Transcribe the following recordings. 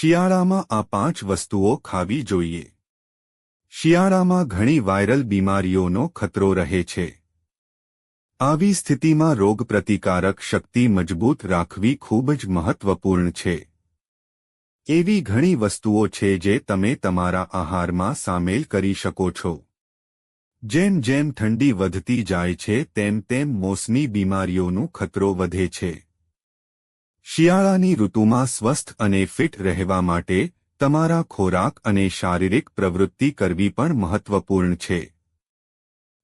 શિયાળામાં આ પાંચ વસ્તુઓ ખાવી જોઈએ. શિયાળામાં ઘણી વાયરલ બીમારીઓનો ખતરો રહે છે. આવી સ્થિતિમાં રોગપ્રતિકારક શક્તિ મજબૂત રાખવી ખૂબ જ મહત્વપૂર્ણ છે. એવી ઘણી વસ્તુઓ છે જે તમે તમારા આહારમાં સામેલ કરી શકો છો. જેમ જેમ ઠંડી વધતી જાય છે, તેમ તેમ મોસમી બીમારીઓનું ખતરો વધે છે. શિયાળાની ઋતુમાં સ્વસ્થ અને ફિટ રહેવા માટે તમારા ખોરાક અને શારીરિક પ્રવૃત્તિ કરવી પણ મહત્વપૂર્ણ છે.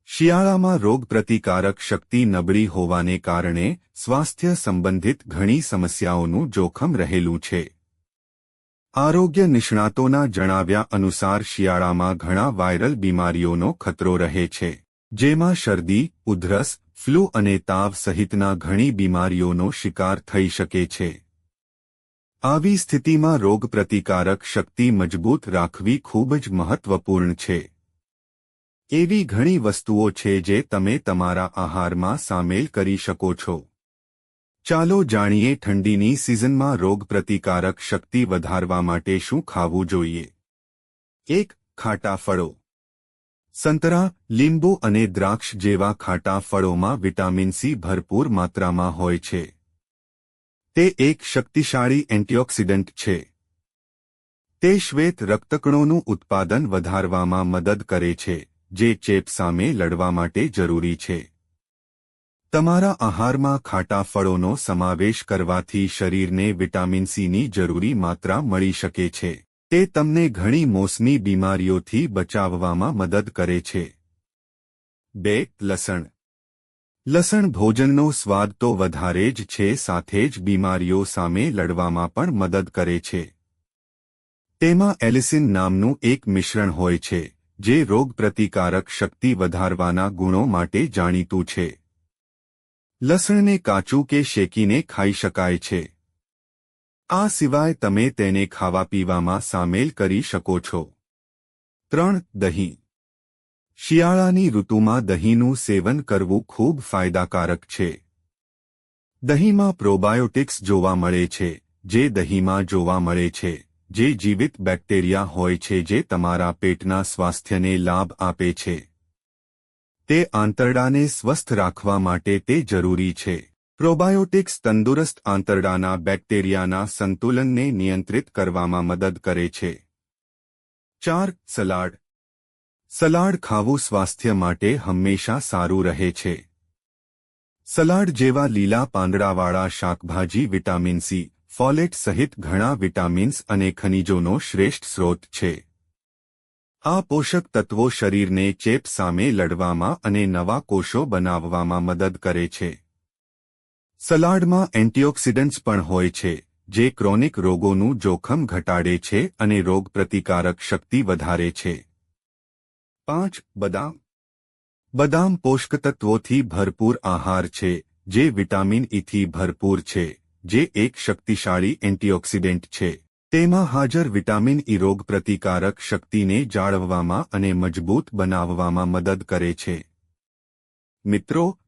શિયાળામાં રોગપ્રતિકારક શક્તિ નબળી હોવાને કારણે સ્વાસ્થ્ય સંબંધિત ઘણી સમસ્યાઓનું જોખમ રહેલું છે. આરોગ્ય નિષ્ણાતોના જણાવ્યા અનુસાર શિયાળામાં ઘણા વાયરલ બીમારીઓનો ખતરો રહે છે, જેમાં શરદી, ઉધરસ ફ્લૂ અને તાવ સહિતના ઘણી બીમારીઓનો શિકાર થઈ શકે છે. આવી સ્થિતિમાં રોગપ્રતિકારક શક્તિ મજબૂત રાખવી ખૂબ જ મહત્વપૂર્ણ છે. એવી ઘણી વસ્તુઓ છે જે તમે તમારા આહારમાં સામેલ કરી શકો છો. ચાલો જાણીએ ઠંડીની સિઝનમાં રોગપ્રતિકારક શક્તિ વધારવા માટે શું ખાવું જોઈએ. એક, ખાટા ફળો. સંતરા, લીંબુ અને દ્રાક્ષ જેવા ખાટા ફળોમાં વિટામિન સી ભરપૂર માત્રામાં હોય છે. તે એક શક્તિશાળી એન્ટીઓક્સિડન્ટ છે. તે શ્વેત રક્તકણોનું ઉત્પાદન વધારવામાં મદદ કરે છે, જે ચેપ સામે લડવા માટે જરૂરી છે. તમારા આહારમાં ખાટા ફળોનો સમાવેશ કરવાથી શરીરને વિટામિન સીની જરૂરી માત્રા મળી શકે છે. તે તમને ઘણી મોસમી બીમારીઓથી બચાવવામાં મદદ કરે છે. બે, લસણ. લસણ ભોજનનો સ્વાદ તો વધારે જ છે, સાથે જ બીમારીઓ સામે લડવામાં પણ મદદ કરે છે. તેમાં એલિસિન નામનું એક મિશ્રણ હોય છે, જે રોગપ્રતિકારક શક્તિ વધારવાના ગુણો માટે જાણીતું છે. લસણને કાચું કે શેકીને ખાઈ શકાય છે. આ સિવાય તમે તેને ખાવા પીવામાં સામેલ કરી શકો છો. ત્રણ, દહીં. શિયાળાની ઋતુમાં દહીંનું સેવન કરવું ખૂબ ફાયદાકારક છે. દહીંમાં પ્રોબાયોટિક્સ જોવા મળે છે, જે દહીંમાં જોવા મળે છે, જે જીવિત બેક્ટેરિયા હોય છે જે તમારા પેટના સ્વાસ્થ્યને લાભ આપે છે. તે આંતરડાને સ્વસ્થ રાખવા માટે તે જરૂરી છે. પ્રોબાયોટિક્સ તંદુરસ્ત આંતરડાના બેક્ટેરિયાના સંતુલનને નિયંત્રિત કરવામાં મદદ કરે છે. ચાર, સલાડ. સલાડ ખાવું સ્વાસ્થ્ય માટે હંમેશા સારું રહે છે. સલાડ જેવા લીલા પાંદડાવાળા શાકભાજી વિટામિન સી, ફોલેટ સહિત ઘણા વિટામિન્સ અને ખનિજોનો શ્રેષ્ઠ સ્રોત છે. આ પોષક તત્વો શરીરને ચેપ સામે લડવામાં અને નવા કોષો બનાવવામાં મદદ કરે છે. સલાડમાં એન્ટીઓક્સિડન્ટ્સ પણ હોય છે, જે ક્રોનિક રોગોનું જોખમ ઘટાડે છે અને રોગપ્રતિકારક શક્તિ વધારે છે. પાંચ, બદામ. બદામ પોષક તત્વોથી ભરપૂર આહાર છે, જે વિટામિન ઇથી ભરપૂર છે, જે એક શક્તિશાળી એન્ટીઓક્સિડન્ટ છે. તેમાં હાજર વિટામિન ઈ રોગપ્રતિકારક શક્તિને જાળવવામાં અને મજબૂત બનાવવામાં મદદ કરે છે. મિત્રો